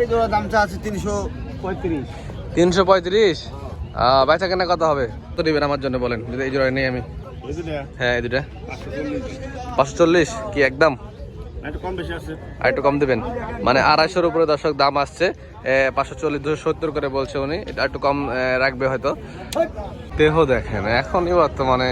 এই জোড়া দামটা আছে তিনশো পঁয়ত্রিশ। তিনশো পঁয়ত্রিশ? বেচা কেনা কত হবে? তো দিবেন আমার জন্য বলেন যদি এই জোড়ায় নেই আমি। হ্যাঁ এই দুটা। পাঁচশো চল্লিশ। কি একদম? একটু কম বেশি আছে। আর একটু কম দেবেন। মানে আড়াইশোর উপরে দর্শক দাম আসছে। পাঁচশো চল্লিশ দুশো সত্তর করে বলছে উনি। এটা একটু কম রাখবে হয়তো। দেহ দেখেন এখনই বর্তমানে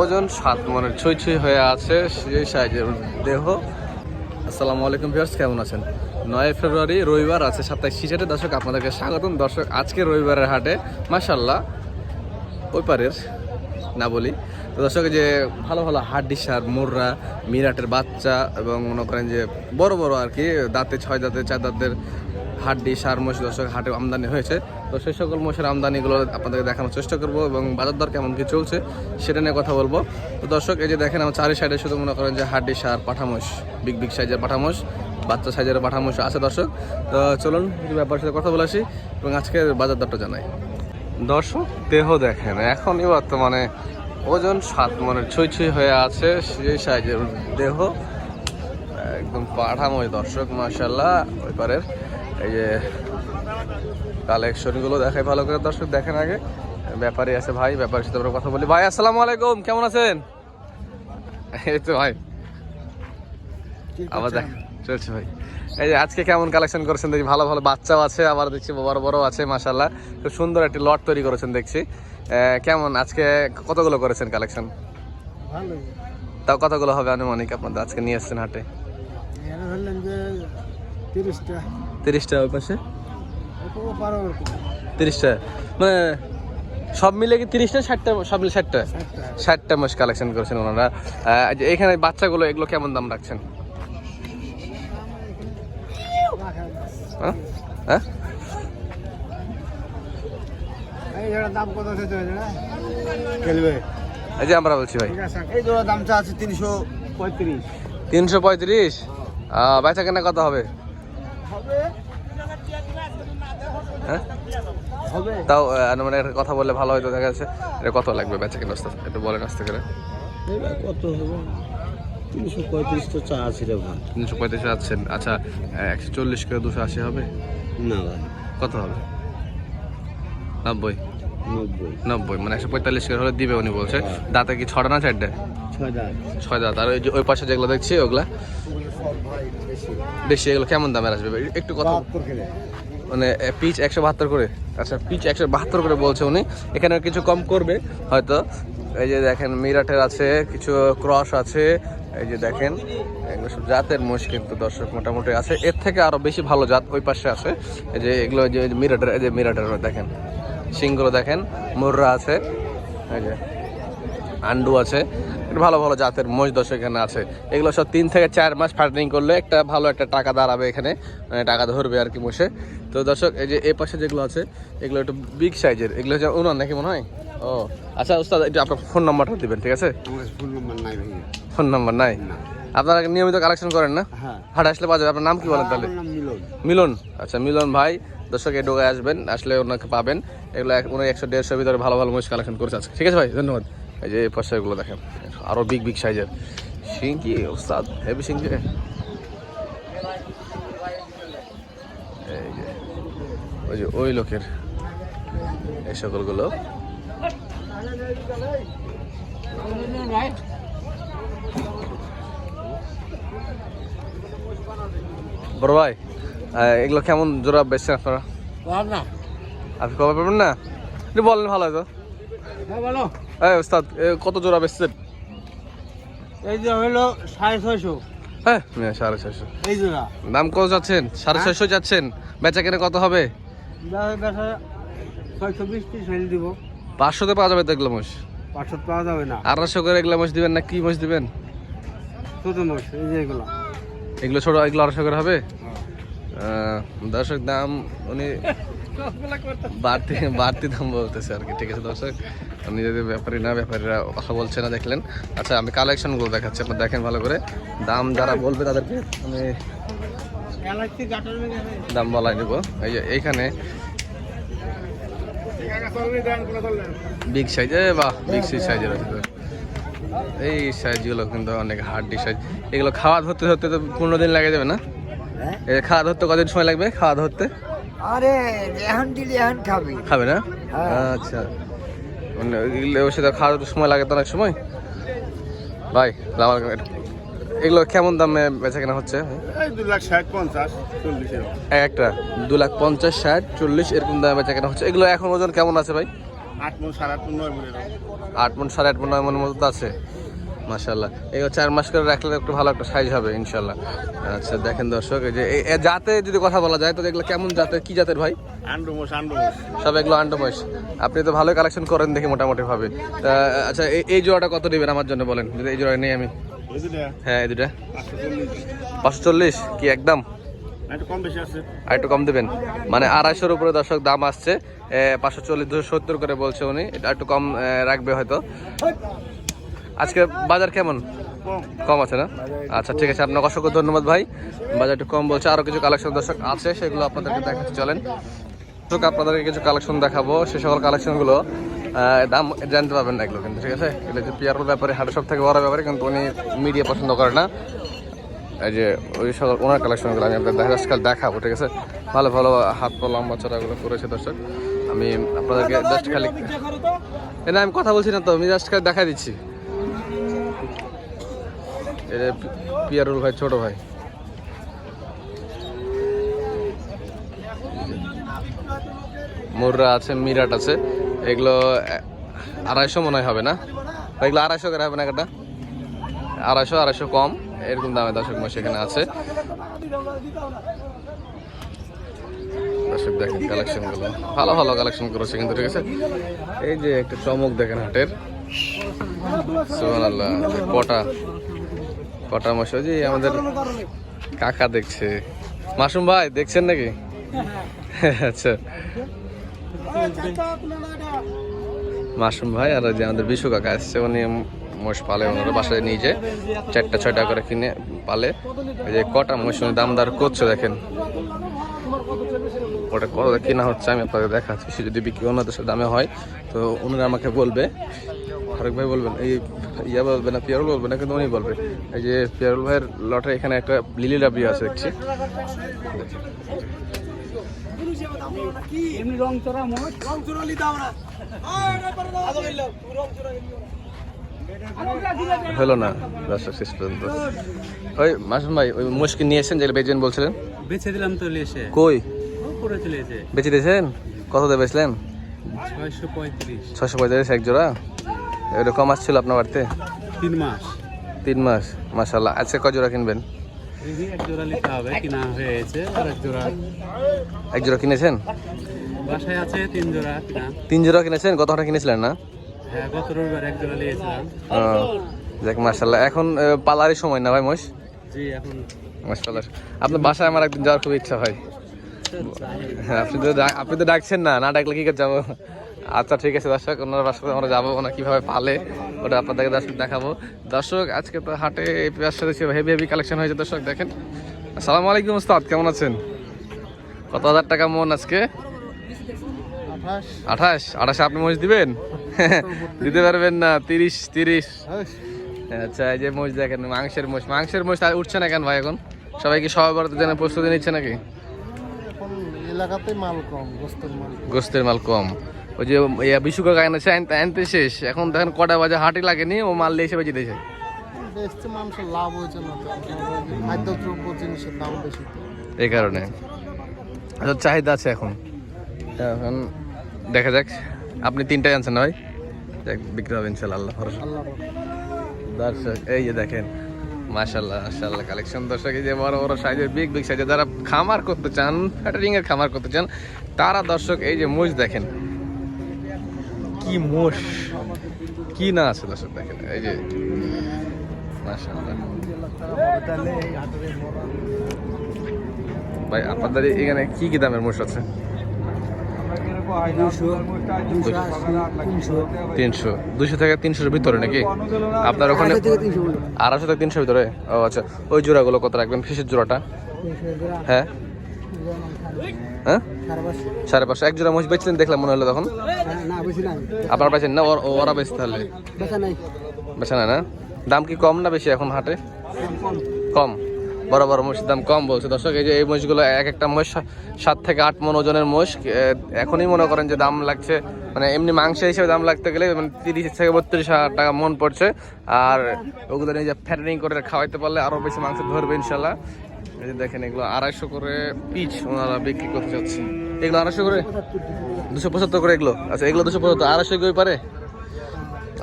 ওজন সাত মনের ছুঁই ছুঁই হয়ে আছে। সেই সাইজের দেহ। আসসালামু আলাইকুম ভিউয়ার্স, কেমন আছেন? নয় ফেব্রুয়ারি, রবিবার আছে সাপ্তাহিক শিশাটে দর্শক, আপনাদেরকে স্বাগতম। দর্শক, আজকে রবিবারের হাটে মাসাল্লাহ ওই পারের, না বলি। তো দর্শক যে ভালো ভালো হাড্ডি সার, মোররা, মিরাটের বাচ্চা এবং মনে করেন যে বড় বড় আর কি, দাঁতে ছয় দাঁতে, চার দাঁতের হাড্ডি, সার মোষ দর্শক হাটে আমদানি হয়েছে। তো সেই সকল মোষের আমদানিগুলো আপনাদেরকে দেখানোর চেষ্টা করব এবং বাজার দর কেমন কি চলছে সেটা নিয়ে কথা বলব। তো দর্শক, এই যে দেখেন, আমার চারি সাইডে শুধু মনে করেন যে হাড্ডি, সার পাঠামোষ বিগ বিগ সাইজের পাঠামোষ বাচ্চা সাইজের পাঠামোষ আছে দর্শক। তো চলুন এই ব্যাপারের সাথে কথা বলে আসি এবং আজকে বাজার দরটা জানাই। দর্শক, দেহ দেখেন, এখনই বর্তমানে ওজন সাত মনের ছুঁই ছুঁই হয়ে আছে, সেই সাইজের দেহ। একদম পাঠাময় দর্শক মার্শাল্লাহ ওই পারের এই যে কালেকশনগুলো দেখাই ভালো করে। দর্শক দেখেন আগে। ব্যাপারী আছে ভাই ব্যাপারের সাথে আমরা কথা বলি। ভাই আসসালামু আলাইকুম কেমন আছেন? এই তো ভাই। আবার দেখ চলছে ভাই। এই যে আজকে কেমন কালেকশন করেছেন দেখি? ভালো ভালো বাচ্চাও আছে আবার দেখছি বড় বড় আছে মাশাল্লাহ খুব সুন্দর একটি লট তৈরি করেছেন দেখছি। কেমন? আজকে কতগুলো করেছেন কালেকশন তাও কতগুলো হবে আনুমানিক আপনাদের? আজকে নিয়ে এসছেন হাটে। এখানে তিরিশটা তিরিশটা ওই পাশে? তিরিশটা? মানে সব মিলে কি তিরিশটা ষাটটা সব মিলে ষাটটা? ষাটটা। মাস কালেকশন করেছেন ওনারা। এখানে বাচ্চাগুলো এগুলো কেমন দাম রাখছেন? হ্যাঁ? হ্যাঁ? এই জোড়া দাম কত আছে তো খেলবে। এই যে আমরা বলছি ভাই। এই জোড়া দামটা আছে তিনশো পঁয়ত্রিশ। তিনশো পঁয়ত্রিশ? বেচা কেনা কত হবে? হ্যাঁ? তাও মানে একটা কথা বললে ভালো হয়তো দেখা যাচ্ছে। এটা কত লাগবে বেচা কেনা আস্তে একটু বলেন আসতে করে। কত হবে? তিনশো পঁয়ত্রিশ তো চা আছে রে ভাই। তিনশো পঁয়ত্রিশ আছেন। আচ্ছা একশো চল্লিশ করে দুশো আশি হবে? না ভাই। কত হবে? নব্বই। নব্বই। মানে একশো পঁয়তাল্লিশ করে হলে দিবে উনি বলছে। দাঁতে কি ছটা না চারটে? ছয় দাঁত। আর ওই যে ওই পাশে যেগুলো দেখছি ওগুলা? বেশি। এগুলো কেমন দামের আসবে? একটু কথা মানে পিচ একশো বাহাত্তর করে। আচ্ছা পিচ একশো বাহাত্তর করে বলছে উনি। এখানে কিছু কম করবে, হয়তো। এই যে দেখেন, মিরাটের আছে, কিছু ক্রস আছে। এই যে দেখেন, এগুলো সব জাতের মোষ কিন্তু দর্শক মোটামুটি আছে। এর থেকে আরও বেশি ভালো জাত ওই পাশে আছে। এই যে এগুলো যে মিরাটের, এই যে মিরাটের দেখেন সিংগুলো দেখেন, মুররা আছে। এই যে আন্ডু আছে। ভালো ভালো জাতের মোষ দর্শক এখানে আছে। এগুলো সব তিন থেকে চার মাস ফার্টিং করলে একটা ভালো একটা টাকা দাঁড়াবে এখানে। মানে টাকা ধরবে আর কি মোষে। তো দর্শক এই যে এ পাশে যেগুলো আছে এগুলো একটু বিগ সাইজের এগুলো হচ্ছে উনার নাকি মনে হয়? ও আচ্ছা উস্তাদ একটু আপনার ফোন নাম্বারটা দিবেন ঠিক আছে? ফোন নম্বর নাই ফোন নাম্বার নাই? আপনারা নিয়মিত কালেকশন করেন না? হ্যাঁ। হাট আসলে পাওয়া যাবে। আপনার নাম কি বলেন তাহলে? মিলন। আচ্ছা মিলন ভাই দর্শক এই ডোগায় আসবেন আসলে ওনাকে পাবেন। এগুলো উনি একশো দেড়শো ভিতরে ভালো ভালো মহিষ কালেকশন করেছে। আজকে ঠিক আছে ভাই ধন্যবাদ। এই যে এই পাশে এগুলো দেখেন আরও বিগ বিগ সাইজের সিং কি ওস্তাদ হেভি সিং যে এই যে ওই যে ওই লোকের এই সকলগুলো। বড় ভাই এগুলো কেমন জোড়া বেচছেন আপনারা? না। আপনি কবে পাবেন না? একটু বলেন ভালো হয়তো হ্যাঁ ওস্তাদ কত জোড়া বেচছেন? এই যে হলো সাড়ে ছয়শো। হ্যাঁ সাড়ে ছয়শো। এই জোড়া। দাম কত যাচ্ছেন? সাড়ে ছয়শো যাচ্ছেন। বেচা কেনে কত হবে? বেসা ছয়শো বিশ ত্রিশ হলে দিব। পাঁচশোতে পাওয়া যাবে তো এগুলো মোষ? পাঁচশো পাওয়া যাবে না। আড়াইশো করে এগুলো মোষ দিবেন না কি মোষ দিবেন? ছোট মাছ এই যে এগুলো। এগুলো ছোট এগুলো আড়াইশো করে হবে? দর্শক দাম উনি বাড়তি বাড়তি দাম বলতেছে আর কি ঠিক আছে দর্শক? উনি যদি ব্যাপারী না ব্যাপারীরা কথা বলছে না দেখলেন। আচ্ছা আমি কালেকশনগুলো দেখাচ্ছি আপনার দেখেন ভালো করে। দাম যারা বলবে তাদেরকে আমি দাম বলাই দেব। এই যে এইখানে বিগ সাইজ এ বাহ বিগ সাইজ সাইজের আছে তো। এই সাইজগুলো কিন্তু অনেক হার্ডি সাইজ এগুলো খাওয়া ধরতে ধরতে তো পনেরো দিন লাগে যাবে না? এই খাওয়া ধরতে কদিন সময় লাগবে খাওয়া ধরতে? আরে এখন দিলে এখন খাবি। খাবে না? হ্যাঁ। আচ্ছা। মানে এগুলো সাথে খাওয়া ধরতে সময় লাগে তো অনেক সময়। ভাই আলাইকুম। এগুলো কেমন দামে বেচা কেনা হচ্ছে? দু লাখ ষাট পঞ্চাশ চল্লিশ একটা দু লাখ পঞ্চাশ ষাট চল্লিশ এরকম দামে বেচা কেনা হচ্ছে। এগুলো এখন ওজন কেমন আছে ভাই? আট মন সাড়ে আট মন নয় মন আট মন সাড়ে আট মন নয় মনের মতো আছে। মাশাল্লাহ এগুলো চার মাস করে রাখলে একটু ভালো একটা সাইজ হবে ইনশাল্লাহ আচ্ছা দেখেন দর্শক এই যে জাতে যদি কথা বলা যায় তো এগুলো কেমন জাতের কি জাতের ভাই? আন্ডোমোস আন্ডোমোস সব এগুলো আন্ডোমস আপনি তো ভালো কালেকশন করেন দেখি মোটামুটি ভাবে তা আচ্ছা এই- জোড়াটা কত নেবেন আমার জন্য বলেন? যদি এই জোড়া নেই আমি। হ্যাঁ এই দুটা। পাঁচশো চল্লিশ কি একদম? না, একটু কম আর একটু কম দেবেন। মানে আড়াইশোর উপরে দর্শক দাম আসছে। পাঁচশো চল্লিশ দুশো সত্তর করে বলছে উনি। এটা একটু কম রাখবে হয়তো। আজকে বাজার কেমন? কম আছে না? আচ্ছা ঠিক আছে। আপনাকে অসংখ্য ধন্যবাদ ভাই। বাজার একটু কম বলছে। আরও কিছু কালেকশন দর্শক আছে সেগুলো আপনাদেরকে দেখাতে চলেন। দর্শক আপনাদেরকে কিছু কালেকশন দেখাবো। সে সকল কালেকশনগুলো দাম জানতে পারবেন না এগুলো কিন্তু ঠিক আছে? এগুলো যে পিয়ারোর ব্যাপারে হাটের সব থেকে বড় ব্যাপারে কিন্তু উনি মিডিয়া পছন্দ করে না। এই যে ওই সকল ওনার কালেকশনগুলো আমি আপনাদের দেখা আজকাল দেখাবো ঠিক আছে? ভালো ভালো হাত পা লম্বা চড়াগুলো করেছে দর্শক। আমি আপনাদেরকে জাস্ট খালি এ না আমি কথা বলছি না তো আমি জাস্ট খালি দেখাই দিচ্ছি। এটা পিয়ারুল ভাই ছোট ভাই। মুররা আছে মিরাট আছে। এগুলো আড়াইশো মনে হয় হবে না? এগুলো আড়াইশো করে হবে না একটা? আড়াইশো আড়াইশো কম এরকম দামে দর্শক মাস এখানে আছে। দর্শক দেখেন কালেকশনগুলো ভালো ভালো কালেকশন করেছে কিন্তু ঠিক আছে? এই যে একটা চমক দেখেন হাটের। সুবহানাল্লাহ কটা কটা মাস যে আমাদের কাকা দেখছে। মাসুম ভাই দেখছেন নাকি? আচ্ছা। মাসুম ভাই আর যে আমাদের বিশু কাকা আসছে উনি মোষ পালে, ওনারা বাসায় নিয়ে যায় চারটা, ছয়টা করে কিনে পালে। যে কটা মোষ উনি দামদার করছে দেখেন। ওটা কত কিনা হচ্ছে আমি আপনাকে দেখাচ্ছি। সে যদি বিক্রি অন্য সাথে দামে হয়, তো উনি আমাকে বলবে। ফারুক ভাই বলবেন এই ইয়া বলবে না পিয়ারুল বলবে না কিন্তু উনি বলবে। এই যে পিয়ারুল ভাইয়ের লটে এখানে একটা লিলি ডাবলি আছে দেখছি। হলো না দর্শক শেষ পর্যন্ত। ওই মাসুম ভাই ওই মুশকিল নিয়ে এসেছেন যেগুলো বেচবেন বলছিলেন? বেছে দিলাম তো এসে কই? বেচে দিয়েছেন? কত দিয়ে বেচলেন? ছয়শো পঁয়ত্রিশ এক জোড়া? এরকম আসছিল আপনার বাড়িতে? তিন মাস। তিন মাস মাসাল্লাহ আজকে কয় জোড়া কিনবেন? এক জোড়া নিতে হবে কিনা হয়েছে আর এক জোড়া। এক জোড়া কিনেছেন? বাসায় আছে তিন জোড়া কিনা। তিন জোড়া কিনেছেন? কত টাকা কিনেছিলেন না? হ্যাঁ গত রবিবার এক জোড়া নিয়েছিলাম। ও, যাক মাসাল্লাহ এখন পালারই সময় না ভাই মোষ জি এখন। মাসাল্লাহ আপনার বাসায় আমার একদিন যাওয়ার খুব ইচ্ছা হয়। হ্যাঁ আপনি তো আপনি তো ডাকছেন না না ডাকলে কি করে যাব? আচ্ছা ঠিক আছে দর্শক ওনার বাসায় আমরা যাব ওনা কীভাবে পালে ওটা আপনাদেরকে দর্শক দেখাবো। দর্শক আজকে তো হাটে এই সাথে হেভি হেভি কালেকশন হয়েছে দর্শক দেখেন। আসসালামু আলাইকুম উস্তাদ কেমন আছেন? কত হাজার টাকা মন আজকে? আঠাশ। আঠাশে আপনি মহিষ দিবেন? দিতে পারবেন না তিরিশ তিরিশ। আচ্ছা এই যে মোষ দেখেন মাংসের মোষ মাংসের মোষ আর উঠছে না কেন ভাই এখন? সবাই কি সবাই বড় জন্য প্রস্তুতি নিচ্ছে নাকি? এলাকাতে মাল কম। গোস্তের মাল কম। ওই যে বিশুকা গায়না আছে আনতে শেষ। এখন দেখেন কটা বাজে হাটে লাগেনি ও মাল বেঁচে দিয়েছে। মানুষের লাভ হয়েছে না তো জিনিসের দাম বেশি এই কারণে। আচ্ছা চাহিদা আছে এখন। এখন দেখা যাক। আপনি তিনটাই আনছেন না ভাই? যাক বিক্রি হবে ইনশাল্লাহ আল্লাহ দর্শক এই যে দেখেন মাশাল্লাহ মাশাল্লাহ কালেকশন দর্শক এই যে বড় বড় সাইজের বিগ বিগ সাইজের যারা খামার করতে চান ফ্যাটারিং এর খামার করতে চান তারা দর্শক এই যে মুজ দেখেন। কি মোষ? কি না আছে দর্শক দেখেন? এই যে ভাই আপনাদের এখানে কি কি দামের মোষ আছে? তিনশো দুশো থেকে তিনশোর ভিতরে নাকি? আপনার ওখানে আড়াইশো থেকে তিনশোর ভিতরে? ও আচ্ছা। ওই জোড়াগুলো কত রাখবেন? ফিসের জোড়াটা? হ্যাঁ? হ্যাঁ? সাড়ে পাঁচশো। এক জোড়া মোষ বেচলেন দেখলাম মনে হলো তখন? আপনার পাইছেন না? ওর- তাহলে। বেচা নাই না? দাম কি কম না বেশি এখন হাটে? কম। বড় বড় মহিষের দাম কম বলছে। দর্শক, এই যে এই মহিষগুলো এক একটা মহিষ, সাত থেকে আট মন ওজনের মহিষ। এখনই মনে করেন যে দাম লাগছে। মানে এমনি মাংস হিসেবে দাম লাগতে গেলে মানে তিরিশ থেকে বত্রিশ হাজার টাকা মন পড়ছে। আর ওগুলো নিজে ফ্যাটারিং করে খাওয়াইতে পারলে আরও বেশি মাংস ধরবে ইনশাল্লাহ। এই যে দেখেন এগুলো আড়াইশো করে পিচ ওনারা বিক্রি করতে যাচ্ছে এগুলো আড়াইশো করে? দুশো পঁচাত্তর করে এগুলো? আচ্ছা এগুলো দুশো পঁচাত্তর। আড়াইশো ওই পারে?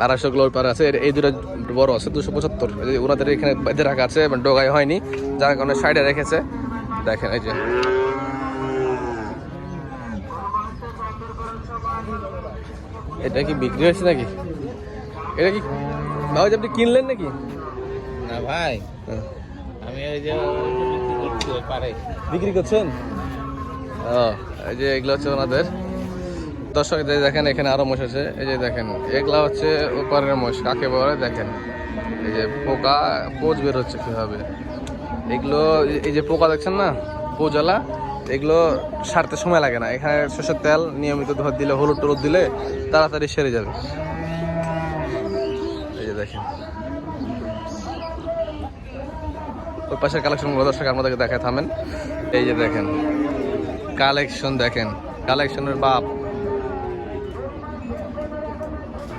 আড়াইশো কিলো পারে আছে। এই দুটো বড় আছে দুশো পঁচাত্তর। ওনাদের এখানে বেঁধে রাখা আছে মানে ডোগায় হয়নি যার কারণে সাইডে রেখেছে। দেখেন এই যে। এটা কি বিক্রি হয়েছে নাকি? এটা কি ভাই আপনি কিনলেন নাকি? না ভাই। হ্যাঁ। আমি ওই যে বিক্রি করছেন? ও, এই যে এগুলো হচ্ছে ওনাদের। দর্শক যে দেখেন, এখানে আরও মোষ আছে। এই যে দেখেন, এগুলা হচ্ছে ওপারের মোষ কাকে বলে? দেখেন, এই যে পোকা, পোজ বের হচ্ছে কীভাবে? এগুলো, এই- যে পোকা দেখছেন না? পোজালা এগুলো সারতে সময় লাগে না। এখানে সর্ষের তেল নিয়মিত ধর দিলে, হলুদ টলুদ দিলে তাড়াতাড়ি সেরে যাবে। এই যে দেখেন ওই পাশের কালেকশনগুলো দর্শক আমাদেরকে দেখায়, থামেন। এই যে দেখেন কালেকশন দেখেন কালেকশনের বাপ।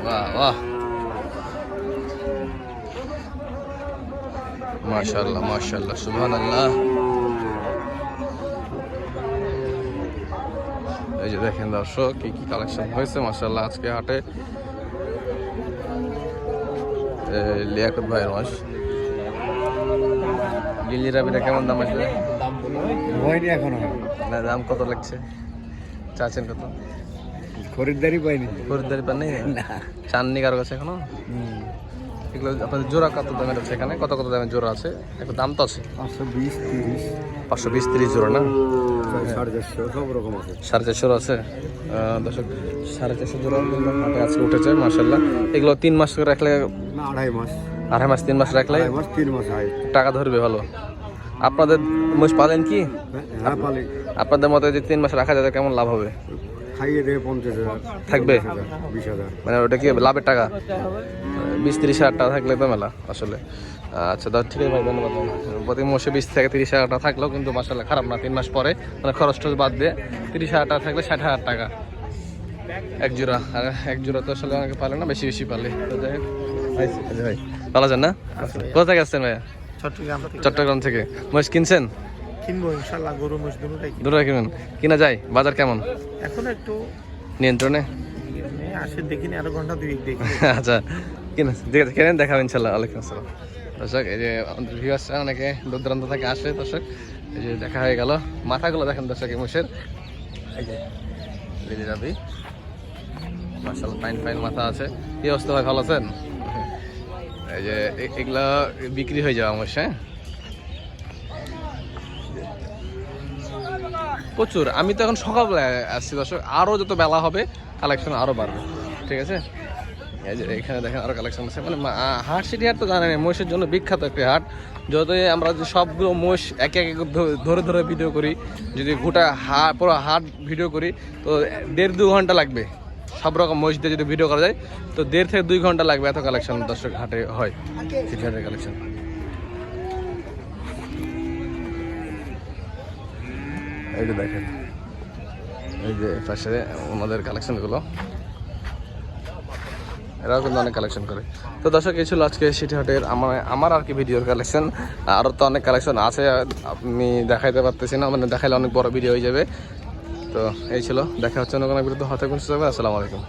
বাহ বাহ। মাশাল্লাহ মাশাল্লাহ সুবহানাল্লাহ। এই যে দেখেন দর্শক, কি কি কালেকশন হয়েছে মাশাল্লাহ আজকে হাটে। লিয়াকত ভাইয়ের মাস। লিলি রাবিটা কেমন দাম আসবে? হয়নি এখনও। না দাম কত লাগছে? চাচ্ছেন কত? খরিদ্দারি পাইনি। খরিদ্দারি পান নেই চাননি কারও কাছে এখনও? এগুলো আপনাদের জোড়া কত দামের আছে এখানে? কত কত দামের জোড়া আছে? একটু দাম তো আছে। পাঁচশো বিশ তিরিশ। পাঁচশো বিশ তিরিশ জোড়া না? সাড়ে চারশো আছে। সাড়ে চারশোর আছে? দর্শক সাড়ে চারশো জোড়া হাটে আজকে উঠেছে মার্শাল্লাহ এগুলো তিন মাস করে রাখলে আড়াই মাস। আড়াই মাস তিন মাস রাখলে তিন মাস হয় টাকা ধরবে ভালো। আপনাদের মোষ পালেন কি? হ্যাঁ আপনাদের মতে যে তিন মাস রাখা যাবে কেমন লাভ হবে? খাইয়ে দেবে পঞ্চাশ হাজার থাকবে? বিশ হাজার। মানে ওটা কি লাভের টাকা? বিশ তিরিশ হাজার টাকা থাকলে তো মেলা আসলে। আচ্ছা দাও ঠিক আছে ভাই ধন্যবাদ। প্রতি মাসে বিশ থেকে তিরিশ হাজার টাকা থাকলেও কিন্তু মাসালে খারাপ না তিন মাস পরে। মানে খরচ টরচ বাদ দিয়ে তিরিশ হাজার টাকা থাকলে ষাট হাজার টাকা। এক জোড়া। আর এক জোড়া তো আসলে অনেকে পালে না বেশি বেশি পালে। যাই হোক। ভাই আচ্ছা ভাই। ভালো আছেন না? কোথা থেকে আসছেন ভাইয়া? চট্টগ্রাম থেকে। চট্টগ্রাম থেকে। মহিষ কিনছেন? কিনবো ইনশাল্লাহ গরু মোষ দুটোটাই কিনবো। দুটো কিনুন কিনা যায়? বাজার কেমন? এখন একটু নিয়ন্ত্রণে? আসে দেখিনি আরও ঘণ্টা দুই দেখি। আচ্ছা কিনা দেখে কেনেন দেখাবেন ইনশাল্লাহ। আলাইকুম আসসালাম। দর্শক এই যে আমাদের ভিউয়ার্স অনেকে দূর দূরান্ত থেকে আসে দর্শক। এই যে দেখা হয়ে গেল। মাথাগুলো দেখেন দর্শক এই মোষের এই যে লিলি রাবি। মার্শাল্লাহ ফাইন ফাইন মাথা আছে। কি অবস্থা ভাই ভালো আছেন? এই যে এগুলা বিক্রি হয়ে যাওয়া মোষ হ্যাঁ প্রচুর। আমি তো এখন সকালবেলায় আসছি দর্শক। আরও যত বেলা হবে কালেকশন আরও বাড়বে। ঠিক আছে? এই যে এখানে দেখেন আরও কালেকশন আছে। মানে হাট সিটি হাট তো জানেন, মহিষের জন্য বিখ্যাত একটি হাট। যতই আমরা যে সবগুলো মহিষ একে একে ধরে ধরে ভিডিও করি, যদি গোটা হাট পুরো হাট ভিডিও করি, তো দেড় দু ঘণ্টা লাগবে। সব রকম মসজিদে যদি ভিডিও করা যায়, তো দেড় থেকে দুই ঘণ্টা লাগবে এত কালেকশন দর্শক হাটে হয় সিটি কালেকশন এই যে দেখেন, এই যে পাশে ওনাদের কালেকশনগুলো এরাও কিন্তু অনেক কালেকশন করে। তো দর্শক, এই ছিল আজকে সিটি হাটের আমার আমার আর কি ভিডিওর কালেকশন আরও তো অনেক কালেকশন আছে, আমি দেখাইতে পারতেছি না মানে দেখাইলে অনেক বড় ভিডিও হয়ে যাবে। তো এই ছিল। দেখা হচ্ছে অন্য কোনো বিরুদ্ধে হতে আসসালামু আলাইকুম।